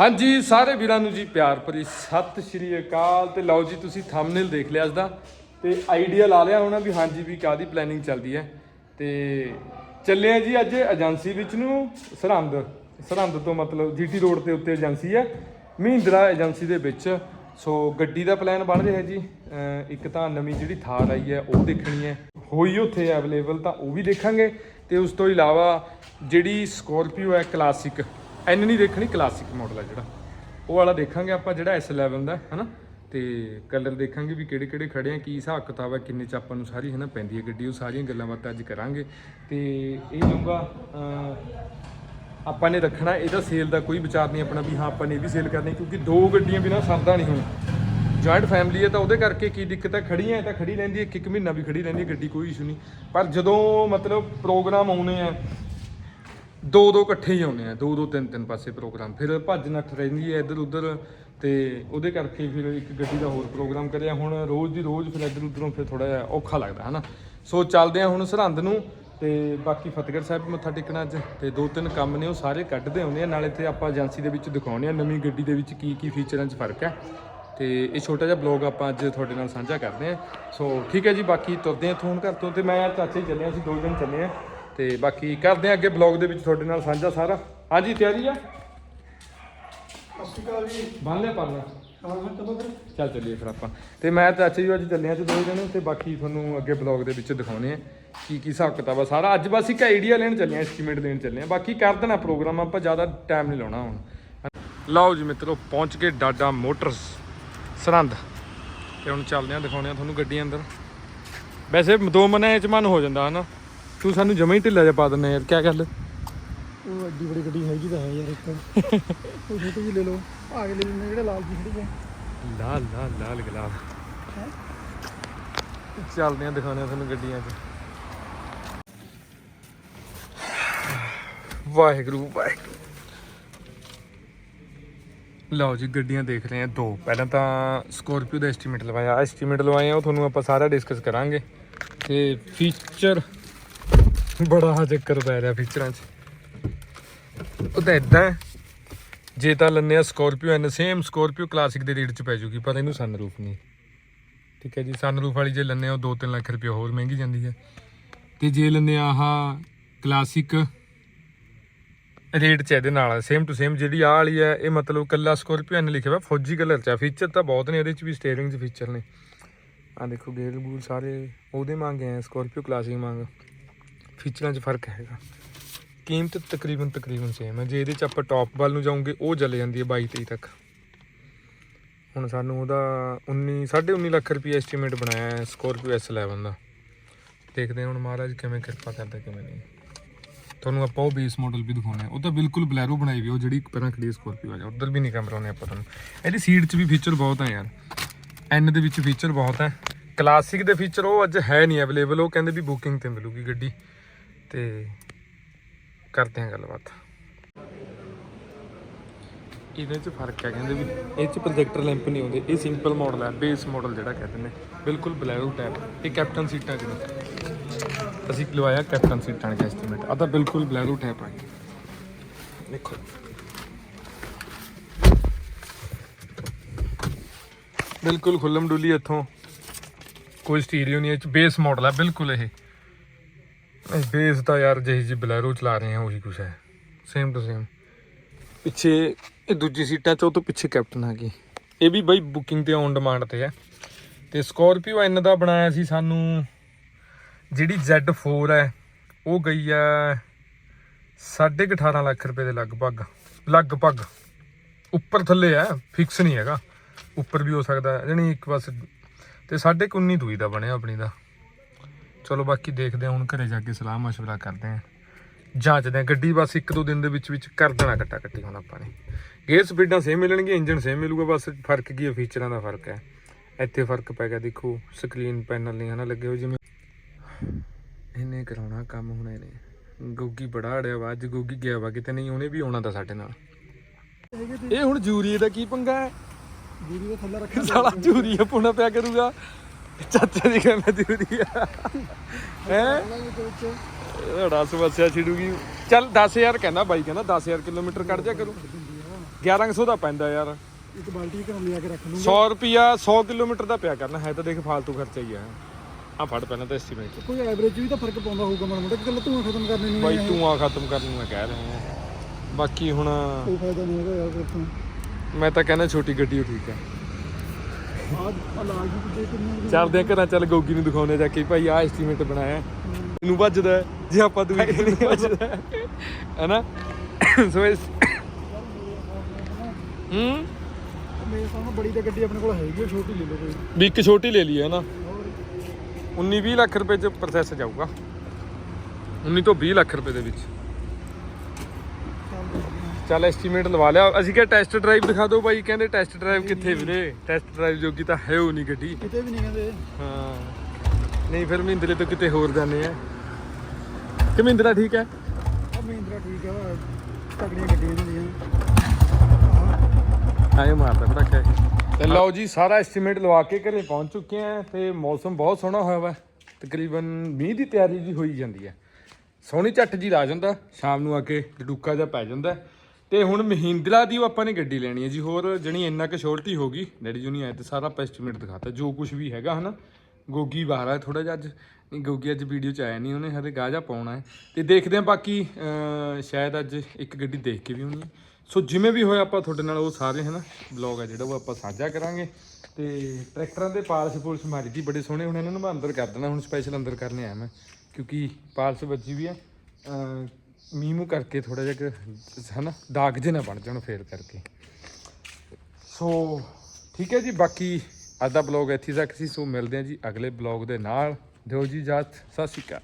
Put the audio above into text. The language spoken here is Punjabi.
ਹਾਂਜੀ, ਸਾਰੇ ਵੀਰਾਂ ਨੂੰ ਜੀ ਪਿਆਰ ਭਰੀ ਸਤਿ ਸ਼੍ਰੀ ਅਕਾਲ ਤੇ ਲਓ ਜੀ, ਤੁਸੀਂ ਥੰਬਨੇਲ ਦੇਖ ਲਿਆ ਅੱਜ ਦਾ ਤੇ ਆਈਡੀਆ ਲਾ ਲਿਆ ਹੋਣਾ ਵੀ ਹਾਂਜੀ ਵੀ ਕਾਦੀ ਪਲੈਨਿੰਗ ਚੱਲਦੀ ਹੈ। ਤੇ ਚੱਲੇ ਆ ਜੀ ਅੱਜ ਏਜੰਸੀ ਵਿੱਚ ਨੂੰ, ਸਰਹੰਦ। ਸਰਹੰਦ ਤੋਂ ਮਤਲਬ ਜੀਟੀ ਰੋਡ ਤੇ ਉੱਤੇ ਏਜੰਸੀ ਹੈ, ਮਹਿੰਦਰਾ ਏਜੰਸੀ ਦੇ ਵਿੱਚ। ਸੋ ਗੱਡੀ ਦਾ ਪਲਾਨ ਬਣ ਰਿਹਾ ਜੀ। ਇੱਕ ਤਾਂ ਨਵੀਂ ਜਿਹੜੀ ਥਾਰ ਆਈ ਹੈ, ਉਹ ਦੇਖਣੀ ਹੈ। ਹੋਈ ਉੱਥੇ ਅਵੇਲੇਬਲ ਤਾਂ ਉਹ ਵੀ ਦੇਖਾਂਗੇ। ਤੇ ਉਸ ਤੋਂ ਇਲਾਵਾ ਜਿਹੜੀ ਸਕੋਰਪੀਓ ਹੈ ਕਲਾਸਿਕ ਐਨ ਨਹੀਂ ਦੇਖਣੀ ਕਲਾਸਿਕ ਮਾਡਲ ਆ ਜਿਹੜਾ। ਉਹ ਵਾਲਾ ਦੇਖਾਂਗੇ ਆਪਾਂ, ਜਿਹੜਾ S11 ਦਾ, ਹਨਾ? ਤੇ ਕਲਰ ਦੇਖਾਂਗੇ ਵੀ ਕਿਹੜੇ ਕਿਹੜੇ ਖੜੇ ਆ, ਕੀ ਹਿਸਾਬ ਕਿਤਾਬ ਹੈ ਕਿੰਨੇ ਚ ਆਪਾਂ ਨੂੰ ਸਾਰੀ, ਹਨਾ? ਪੈਂਦੀ ਹੈ ਗੱਡੀ, ਉਹ ਸਾਰੀਆਂ ਗੱਲਾਂ ਬਾਤਾਂ ਅੱਜ ਕਰਾਂਗੇ। ਤੇ ਇਹ ਲਊਗਾ ਆਪਾਂ ਨੇ ਰੱਖਣਾ, ਇਹਦਾ ਸੇਲ ਦਾ ਕੋਈ ਵਿਚਾਰ ਨਹੀਂ ਆਪਣਾ ਵੀ ਹਾਂ, ਆਪਾਂ ਨੇ ਇਹ ਵੀ ਸੇਲ ਕਰਨੀ ਕਿਉਂਕਿ ਦੋ ਗੱਡੀਆਂ ਬਿਨਾ ਸਰਦਾ ਨਹੀਂ ਹੁਣ। ਜੁਆਇੰਟ ਫੈਮਿਲੀ ਹੈ ਤਾਂ ਉਹਦੇ ਕਰਕੇ ਕੀ ਦਿੱਕਤ ਹੈ ਖੜੀਆਂ ਹੈ ਤਾਂ ਖੜੀ ਰਹਿੰਦੀ ਹੈ ਇੱਕ ਇੱਕ ਮਹੀਨਾ ਵੀ ਖੜੀ ਰਹਿੰਦੀ ਹੈ, ਗੱਡੀ ਕੋਈ ਇਸ਼ੂ ਨਹੀਂ। ਪਰ ਜਦੋਂ ਮਤਲਬ ਪ੍ਰੋਗਰਾਮ ਆਉਣੇ ਆ ਦੋ ਦੋ ਇਕੱਠੇ ਹੀ ਆਉਂਦੇ ਆ ਦੋ ਦੋ ਤਿੰਨ ਤਿੰਨ ਪਾਸੇ ਪ੍ਰੋਗਰਾਮ। ਫਿਰ ਭੱਜ ਨੱਠ ਰਹਿੰਦੀ ਹੈ ਇੱਧਰ ਉੱਧਰ ਤੇ ਉਹਦੇ ਕਰਕੇ ਫਿਰ ਇੱਕ ਗੱਡੀ ਦਾ ਹੋਰ ਪ੍ਰੋਗਰਾਮ ਕਰਿਆ। ਹੁਣ ਰੋਜ਼ ਦੀ ਰੋਜ਼ ਫਿਰ ਇੱਧਰ ਉੱਧਰੋਂ ਫਿਰ ਥੋੜਾ ਜਿਹਾ ਔਖਾ ਲੱਗਦਾ ਹਨਾ? ਸੋ ਚੱਲਦੇ ਆ ਹੁਣ ਸਰਹੰਦ ਨੂੰ ਤੇ ਬਾਕੀ ਫਤਿਹਗੜ੍ਹ ਸਾਹਿਬ ਵੀ ਮੱਥਾ ਟੇਕਣਾ ਅੱਜ। ਤੇ ਦੋ ਤਿੰਨ ਕੰਮ ਨੇ ਉਹ ਸਾਰੇ ਕੱਢਦੇ ਆਉਂਦੇ ਆ। ਨਾਲੇ ਤੇ ਆਪਾਂ ਏਜੰਸੀ ਦੇ ਵਿੱਚ ਦਿਖਾਉਂਦੇ ਆ ਨਵੀਂ ਗੱਡੀ ਦੇ ਵਿੱਚ ਕੀ ਕੀ ਫੀਚਰਾਂ 'ਚ ਫ਼ਰਕ ਹੈ। ਤੇ ਇਹ ਛੋਟਾ ਜਿਹਾ ਬਲੌਗ ਆਪਾਂ ਅੱਜ ਤੁਹਾਡੇ ਨਾਲ ਸਾਂਝਾ ਕਰਦੇ ਹਾਂ। ਸੋ ਠੀਕ ਹੈ ਜੀ ਬਾਕੀ ਤੁਰਦੇ ਹਾਂ ਥੋਨ ਘਰ ਤੋਂ ਤੇ ਮੈਂ ਚਾਚੇ ਹੀ ਚੱਲੇ ਹਾਂ, ਅਸੀਂ ਦੋ ਦਿਨ ਚੱਲੇ ਆ ਤੇ ਬਾਕੀ ਕਰਦੇ ਹਾਂ ਅੱਗੇ ਬਲੌਗ ਦੇ ਵਿੱਚ ਤੁਹਾਡੇ ਨਾਲ ਸਾਂਝਾ ਸਾਰਾ। ਹਾਂਜੀ ਤਿਆਰੀ ਆ? ਅਕਾਲ ਜੀ। ਬੰਨ ਪਰਨਾ ਹਾਂ ਹਾਂ ਚਲੋ ਫਿਰ? ਚੱਲ ਚੱਲੀਏ ਫਿਰ ਆਪਾਂ। ਤੇ ਮੈਂ ਚਾਚੇ ਜੀ ਅੱਜ ਚੱਲੇ ਆ ਤੇ ਦੋ ਦਿਨ ਤੇ ਬਾਕੀ ਤੁਹਾਨੂੰ ਅੱਗੇ ਬਲੌਗ ਦੇ ਵਿੱਚ ਦਿਖਾਉਣੇ ਆ ਕੀ ਕੀ ਹਿਸਾਬ ਕਿਤਾਬ ਆ ਸਾਰਾ। ਅੱਜ ਬਸ ਇੱਕ ਆਈਡੀਆ ਲੈਣ ਚੱਲੇ ਆ ਐਸਟੀਮੇਟ ਦੇਣ ਚੱਲੇ ਆ। ਬਾਕੀ ਕਰ ਦੇਣਾ ਪ੍ਰੋਗਰਾਮ ਆਪਾਂ ਜ਼ਿਆਦਾ ਟਾਈਮ ਨਹੀਂ ਲਾਉਣਾ ਹੁਣ। ਲਓ ਜੀ ਮਿੱਤਰੋ ਪਹੁੰਚ ਕੇ ਡਾਡਾ ਮੋਟਰਸ ਸਰਹੰਦ। ਤੇ ਹੁਣ ਚੱਲਦੇ ਆ ਦਿਖਾਉਣੇ ਆ ਤੁਹਾਨੂੰ ਗੱਡੀ ਅੰਦਰ। ਵੈਸੇ ਦੋ ਮਨੇ ਚ ਮਨ ਹੋ ਜਾਂਦਾ ਹਨਾ? ਤੂੰ ਸਾਨੂੰ ਜਮਾ ਹੀ ਢਿੱਲਾ ਜਿਹਾ ਪਾ ਦਿੰਦਾ ਯਾਰ ਕੀ ਗੱਲ? ਉਹ ਐਡੀ ਬੜੀ ਗੱਡੀ ਹੈਗੀ ਤਾਂ ਹੈ ਯਾਰ ਇੱਕ। ਉਹ ਛੋਟੀ ਵੀ ਲੈ ਲਓ। ਆ ਕੇ ਲੈ ਲੈਣੇ ਜਿਹੜੇ ਲਾਲ ਜੀ ਖੜੀ ਹੈ ਲਾਲ ਲਾਲ ਲਾਲ ਗੁਲਾਬ। ਚੱਲਦੇ ਆ ਦਿਖਾਉਂਦੇ ਆ ਤੁਹਾਨੂੰ ਗੱਡੀਆਂ 'ਚ। ਵਾਹਿਗੁਰੂ ਵਾਹਿਗੁਰੂ। ਲਓ ਜੀ ਗੱਡੀਆਂ ਦੇਖ ਰਹੇ ਆ ਦੋ। ਪਹਿਲਾਂ ਤਾਂ ਸਕੋਰਪੀਓ ਦਾ ਐਸਟੀਮੇਟ ਲਵਾਇਆ। ਐਸਟੀਮੇਟ ਲਵਾਏ ਆ ਉਹ ਤੁਹਾਨੂੰ ਆਪਾਂ ਸਾਰਾ ਡਿਸਕਸ ਕਰਾਂਗੇ। ਤੇ ਫੀਚਰ ਬੜਾ ਹਾ ਚੱਕਰ ਪੈ ਰਿਹਾ ਫੀਚਰਾਂ 'ਚ। ਉਹ ਤਾਂ ਇਦਾਂ ਹੈ। ਜੇ ਤਾਂ ਲੈਂਦੇ ਆ Scorpio N same Scorpio classic ਦੇ ਰੇਟ 'ਚ ਪੈ ਜੂਗੀ, ਪਰ ਇਹਨੂੰ ਸਨਰੂਫ ਨਹੀਂ। ਠੀਕ ਹੈ ਜੀ ਸਨਰੂਫ ਵਾਲੀ ਜੇ ਲੈਂਦੇ ਆ, ਉਹ 2-3 ਲੱਖ ਰੁਪਏ ਹੋਰ ਮਹਿੰਗੀ ਜਾਂਦੀ ਹੈ। ਤੇ ਜੇ ਲੈਂਦੇ ਆ ਆਹ ਕਲਾਸਿਕ ਰੇਟ 'ਚ ਇਹਦੇ ਨਾਲ ਸੇਮ ਟੂ ਸੇਮ ਜਿਹੜੀ ਆਹ ਵਾਲੀ ਹੈ, ਇਹ ਮਤਲਬ ਕੱਲਾ ਸਕੋਰਪੀਓ ਐਨ ਲਿਖਿਆ ਹੋਇਆ ਫੌਜੀ ਕਲਰ 'ਚ ਆ। ਫੀਚਰ ਤਾਂ ਬਹੁਤ ਨੇ, ਇਹਦੇ 'ਚ ਵੀ ਸਟੀਅਰਿੰਗ 'ਚ ਫੀਚਰ ਨੇ। ਆ ਦੇਖੋ ਗੇਅਰ ਗੂਰ ਸਾਰੇ ਉਹਦੇ ਮੰਗੇ ਆ ਸਕੋਰਪੀਓ ਕਲਾਸਿਕ ਮੰਗ। ਫੀਚਰਾਂ 'ਚ ਫ਼ਰਕ ਹੈਗਾ। ਕੀਮਤ ਤਕਰੀਬਨ ਤਕਰੀਬਨ ਸੇਮ ਹੈ। ਜੇ ਇਹਦੇ 'ਚ ਆਪਾਂ ਟੌਪ ਵੱਲ ਨੂੰ ਜਾਉਂਗੇ ਉਹ ਚੱਲ ਜਾਂਦੀ ਹੈ 22 23 ਤੱਕ। ਹੁਣ ਸਾਨੂੰ ਉਹਦਾ 19 19.5 ਲੱਖ ਰੁਪਏ ਐਸਟੀਮੇਟ ਬਣਾਇਆ ਹੈ ਸਕੋਰਪੀਓ S11 ਦਾ। ਦੇਖਦੇ ਹਾਂ ਹੁਣ ਮਹਾਰਾਜ ਕਿਵੇਂ ਕਿਰਪਾ ਕਰਦਾ, ਕਿਵੇਂ ਨਹੀਂ। ਤੁਹਾਨੂੰ ਆਪਾਂ ਉਹ ਬੇਸ ਮਾਡਲ ਵੀ ਦਿਖਾਉਣਾ ਹੈ। ਉਹ ਤਾਂ ਬਿਲਕੁਲ ਬਲੈਰੋ ਬਣਾਈ ਵੀ ਉਹ ਜਿਹੜੀ ਪਹਿਲਾਂ ਖੜੀ ਸਕੋਰਪੀਓ ਆ ਜਾ ਉਧਰ ਵੀ ਨਹੀਂ ਕੈਮਰਾ ਉਹਨੇ ਆਪਾਂ ਤੁਹਾਨੂੰ ਇਹਦੀ ਸੀਟ 'ਚ ਵੀ ਫੀਚਰ ਬਹੁਤ ਆ ਯਾਰ। ਐਨ ਦੇ ਵਿੱਚ ਫੀਚਰ ਬਹੁਤ ਹੈ। ਕਲਾਸਿਕ ਦੇ ਫੀਚਰ ਉਹ ਅੱਜ ਹੈ ਨਹੀਂ ਅਵੇਲੇਬਲ ਉਹ ਕਹਿੰਦੇ ਵੀ ਬੁਕਿੰਗ ਤੇ ਮਿਲੂਗੀ ਗੱਡੀ। ਤੇ ਕਰਦੇ ਹਾਂ ਗੱਲਬਾਤ। ਇਹਦੇ 'ਚ ਫ਼ਰਕ ਹੈ ਕਹਿੰਦੇ ਵੀ ਇਹ 'ਚ ਪ੍ਰੋਜੈਕਟਰ ਲੈਂਪ ਨਹੀਂ ਆਉਂਦੇ, ਇਹ ਸਿੰਪਲ ਮਾਡਲ ਹੈ ਬੇਸ ਮਾਡਲ ਜਿਹੜਾ ਕਹਿੰਦੇ ਨੇ, ਬਿਲਕੁਲ ਬਲੈਰੋ ਟਾਈਪ ਇਹ ਕੈਪਟਨ ਸੀਟਾਂ 'ਚ ਅਸੀਂ ਲਵਾਇਆ ਕੈਪਟਨ ਸੀਟਾਂ ਦਾ ਐਸਟੀਮੇਟ ਆ ਤਾਂ ਬਿਲਕੁਲ ਬਲੈਰੋ ਟਾਈਪ ਆ ਦੇਖੋ। ਬਿਲਕੁਲ ਖੁੱਲਮ ਡੁੱਲੀ ਇੱਥੋਂ। ਕੋਈ ਸਟੀਰੀਓ ਨਹੀਂ, ਇਹ 'ਚ ਬੇਸ ਮਾਡਲ ਹੈ ਬਿਲਕੁਲ ਇਹ। ਬੇਸ ਤਾਂ ਯਾਰ ਜਿਹੀ ਜੀ ਬਲੈਰੋ ਚਲਾ ਰਹੇ ਆ, ਉਹੀ ਕੁਛ ਹੈ। ਸੇਮ ਟੂ ਸੇਮ ਪਿੱਛੇ, ਇਹ ਦੂਜੀ ਸੀਟਾਂ 'ਚ, ਉਹ ਤੋਂ ਪਿੱਛੇ ਕੈਪਟਨ ਆ ਗਈ। ਇਹ ਵੀ ਬਈ ਬੁਕਿੰਗ ਤੇ ਔਨ ਡਿਮਾਂਡ ਤੇ ਹੈ। ਤੇ ਸਕੋਰਪੀਓ ਐਨ ਦਾ ਬਣਾਇਆ ਸੀ ਸਾਨੂੰ, ਜਿਹੜੀ Z4 ਹੈ, ਉਹ ਗਈ ਹੈ 18.5 ਲੱਖ ਰੁਪਏ ਦੇ ਲਗਭਗ ਲਗਭਗ। ਉੱਪਰ ਥੱਲੇ ਹੈ ਫਿਕਸ ਨਹੀਂ ਹੈਗਾ। ਉੱਪਰ ਵੀ ਹੋ ਸਕਦਾ ਹੈ, ਜਾਣੀ ਇੱਕ ਬਸ ਤੇ 19.5 ਦੂਈ ਦਾ ਬਣਿਆ ਆਪਣੀ ਦਾ। ਚਲੋ ਬਾਕੀ ਦੇਖਦੇ ਹਾਂ ਹੁਣ ਘਰੇ ਜਾ ਕੇ ਸਲਾਹ ਮਸ਼ਵਰਾ ਕਰਦੇ ਹਾਂ। ਜਾਂਚਦੇ ਹਾਂ ਗੱਡੀ ਬਸ ਇੱਕ ਦੋ ਦਿਨ ਦੇ ਵਿੱਚ ਵਿੱਚ ਕਰ ਦੇਣਾ ਕੱਟਾ ਕੱਟੀ ਹੁਣ ਆਪਾਂ ਨੇ। ਗੇਅਰ ਸਪੀਡਾਂ ਸੇਮ ਮਿਲਣਗੀਆਂ ਇੰਜਨ ਸੇਮ ਮਿਲੂਗਾ ਬਸ ਫ਼ਰਕ ਕੀ ਹੈ ਫੀਚਰਾਂ ਦਾ ਫ਼ਰਕ ਹੈ। ਇੱਥੇ ਫ਼ਰਕ ਪੈ ਗਿਆ ਦੇਖੋ ਸਕਰੀਨ ਪੈਨਲ ਨਹੀਂ ਹਨਾ ਲੱਗੇ ਹੋ ਜਿਵੇਂ। ਇਹਨੇ ਕਰਾਉਣਾ ਕੰਮ ਹੁਣ ਇਹਨੇ। ਗੋਗੀ ਬੜਾ ਅੜਿਆ ਵਾ ਅੱਜ ਗੋਗੀ ਗਿਆ ਵਾ ਕਿਤੇ ਨਹੀਂ ਉਹਨੇ ਵੀ ਆਉਣਾ ਤਾਂ ਸਾਡੇ ਨਾਲ। ਇਹ ਹੁਣ ਜੂਰੀ ਦਾ ਕੀ ਪੰਗਾ ਹੈ? ਦੂਰੀ ਦੇ ਥੱਲੇ ਰੱਖਿਆ ਸਾਲਾ ਜੂਰੀ ਪੁਣਾ ਪਿਆ ਕਰੂਗਾ। ਚਾਚੇ ਦੀ ਕਹਿੰਦਾ ਜੂਰੀ ਆ। ਹੈ? ਤੇ ਰੜਾ ਸਮੱਸਿਆ ਛਿੜੂਗੀ। ਚੱਲ 10000 ਕਹਿੰਦਾ ਬਾਈ ਕਹਿੰਦਾ 10000 ਕਿਲੋਮੀਟਰ ਕੱਢ ਜਾ ਕਰੂ। 1100 ਦਾ ਪੈਂਦਾ ਯਾਰ। ਇੱਕ ਬਾਲਟੀ ਘਰੋਂ ਲਿਆ ਕੇ ਰੱਖ ਲੂੰਗਾ। 100 ਰੁਪਿਆ 100 ਕਿਲੋਮੀਟਰ ਦਾ ਪਿਆ ਕਰਨਾ। ਹੈ ਤਾਂ ਦੇਖ ਫਾਲਤੂ ਖਰਚਾ ਹੀ ਆ। ਆ ਫੜ ਪਹਿਲਾਂ ਤਾਂ ਐਸਟੀਮੇਟ ਕੋਈ ਐਵਰੇਜ ਵੀ ਤਾਂ ਫ਼ਰਕ ਪਾਉਂਦਾ ਹੋਊਗਾ ਮਾੜਾ ਮੋਟਾ। ਕਿ ਗੱਲ ਧੂਆਂ ਖਤਮ ਕਰਨੇ ਨਹੀਂ ਬਾਈ ਤੂੰ ਆ ਖਤਮ ਕਰਨ ਮੈਂ ਕਹਿ ਰਿਹਾ ਹਾਂ। ਬਾਕੀ ਹੁਣ ਕੋਈ ਫਾਇਦਾ ਨਹੀਂ ਹੈਗਾ ਯਾਰ ਫਿਰ ਤੋਂ। ਮੈਂ ਤਾਂ ਕਹਿੰਦਾ ਛੋਟੀ ਗੱਡੀ ਓ ਠੀਕ ਹੈ ਆਹ ਲਾਲ ਜੀ ਕਿਤੇ ਕਿੰਨੇ ਚੱਲਦੇ ਆ ਘਰਾਂ ਚੱਲ ਗੋਗੀ ਨੂੰ ਦਿਖਾਉਣੇ ਜਾ ਕੇ ਭਾਈ ਆ ਐਸਟੀਮੇਟ ਬਣਾਇਆ। ਇਹਨੂੰ ਵੱਜਦਾ ਹੈ, ਜੇ ਆਪਾਂ ਦੂਏ ਨੂੰ ਵੱਜਦਾ ਹੈ। ਹੈਨਾ ਸੋ ਇਸ ਹੂੰ? ਮੇਰੇ ਸਾਹਮਣੇ ਬੜੀ ਤਾਂ ਗੱਡੀ ਆਪਣੇ ਕੋਲ ਹੈਗੀ ਆ, ਛੋਟੀ ਲੈ ਲਓ ਕੋਈ ਵੀ ਇੱਕ ਛੋਟੀ ਲੈ ਲਈ ਹੈ ਨਾ। 19 20 ਲੱਖ ਰੁਪਏ ਚ ਪ੍ਰੋਸੈਸ ਜਾਊਗਾ। 19 ਤੋਂ 20 ਲੱਖ ਰੁਪਏ ਦੇ ਵਿੱਚ। ਚੱਲ ਐਸਟੀਮੇਟ ਲਵਾ ਲਿਆ। ਅਸੀਂ ਕਿਹਾ ਟੈਸਟ ਡਰਾਈਵ ਦਿਖਾ ਦਿਓ ਬਾਈ ਕਹਿੰਦੇ ਟੈਸਟ ਡਰਾਈਵ ਕਿੱਥੇ ਵੀਰੇ? ਟੈਸਟ ਡਰਾਈਵ ਜੋਗੀ ਤਾਂ ਹੈ ਉਹ ਨਹੀਂ ਗੱਡੀ। ਕਿਤੇ ਵੀ ਨਹੀਂ ਕਹਿੰਦੇ। ਹਾਂ। ਨਹੀਂ ਫਿਰ ਮਹਿੰਦਰੇ ਤੋਂ ਕਿਤੇ ਹੋਰ ਜਾਂਦੇ ਆ। ਕਿ ਮਹਿੰਦਰਾ ਠੀਕ ਹੈ? ਆ ਮਹਿੰਦਰਾ ਠੀਕ ਵਾ, ਤਕੜੀਆਂ ਗੱਡੀਆਂ ਇਹਨਾਂ ਦੀਆਂ ਆਏ ਮਾਰਦਾ ਪਟਾਕਾ ਇਹ। ਤੇ ਲਓ ਜੀ ਸਾਰਾ ਐਸਟੀਮੇਟ ਲਵਾ ਕੇ ਘਰੇ ਪਹੁੰਚ ਚੁੱਕੇ ਆ ਤੇ ਮੌਸਮ ਬਹੁਤ ਸੋਹਣਾ ਹੋਇਆ ਵਾ। ਤਕਰੀਬਨ ਮੀਂਹ ਦੀ ਤਿਆਰੀ ਜੀ ਹੋਈ ਜਾਂਦੀ ਹੈ। ਸੋਹਣੀ ਝੱਟ ਜੀ ਲਾ ਜਾਂਦਾ ਸ਼ਾਮ ਨੂੰ ਆ ਕੇ ਡੁੱਕਾ ਜਿਹਾ ਪੈ ਜਾਂਦਾ। ਤੇ ਹੁਣ ਮਹਿੰਦਰਾ ਦੀ ਉਹ ਆਪਾਂ ਨੇ ਗੱਡੀ ਲੈਣੀ ਹੈ ਜੀ, ਹੋਰ ਜਣੀ ਇੰਨਾ ਕੁ ਸ਼ੋਰਟੀ ਹੋ ਗਈ ਡੈਡੀ ਜੀ ਨਹੀਂ ਆਏ ਤੇ ਸਾਰਾ ਐਸਟੀਮੇਟ ਦਿਖਾਤਾ, ਜੋ ਕੁਝ ਵੀ ਹੈਗਾ, ਹਨਾ। ਗੋਗੀ ਬਾਹਰ ਆ ਥੋੜਾ ਜਿਹਾ ਅੱਜ। ਨਹੀਂ, ਗੋਗੀ ਅੱਜ ਵੀਡੀਓ ਚ ਆਇਆ ਨਹੀਂ ਉਹਨੇ ਹਰੇ ਗਾਜਾ ਪਾਉਣਾ ਹੈ। ਤੇ ਦੇਖਦੇ ਹਾਂ ਬਾਕੀ ਸ਼ਾਇਦ ਅੱਜ ਇੱਕ ਗੱਡੀ ਦੇਖ ਕੇ ਵੀ ਹੋਣੀ ਹੈ। ਸੋ ਜਿਵੇਂ ਵੀ ਹੋਇਆ ਆਪਾਂ ਤੁਹਾਡੇ ਨਾਲ ਉਹ ਸਾਰੇ, ਹਨਾ ਬਲੌਗ ਆ ਜਿਹੜਾ ਉਹ ਆਪਾਂ ਸਾਂਝਾ ਕਰਾਂਗੇ। ਤੇ ਟਰੈਕਟਰਾਂ ਦੇ ਪਾਲਸ ਪੁਲਸ ਮਾਰੀ ਗਈ ਬੜੇ ਸੋਹਣੇ, ਹੁਣ ਇਹਨਾਂ ਨੂੰ ਮੈਂ ਅੰਦਰ ਕਰ ਦੇਣਾ, ਹੁਣ ਸਪੈਸ਼ਲ ਅੰਦਰ ਕਰਨੇ ਆਇਆ ਮੈਂ, ਕਿਉਂਕਿ ਪਾਲਸ ਵੱਜੀ ਵੀ ਆ। ਮੀਂਹ ਮੂੰਹ ਕਰਕੇ ਥੋੜਾ ਜਿਹਾ ਕੁ ਹਨਾ, ਦਾਗ ਜਿਹੇ ਨਾ ਬਣ ਜਾਣ ਫੇਰ ਕਰਕੇ। ਸੋ ਠੀਕ ਹੈ ਜੀ, ਬਾਕੀ ਅੱਜ ਦਾ ਬਲੌਗ ਇੱਥੇ ਤੱਕ ਸੀ। ਸੋ ਮਿਲਦੇ ਹਾਂ ਜੀ ਅਗਲੇ ਬਲੌਗ ਦੇ ਨਾਲ। ਦਿਓ ਜੀ ਇਜਾਜ਼ਤ। ਸਤਿ ਸ਼੍ਰੀ ਅਕਾਲ।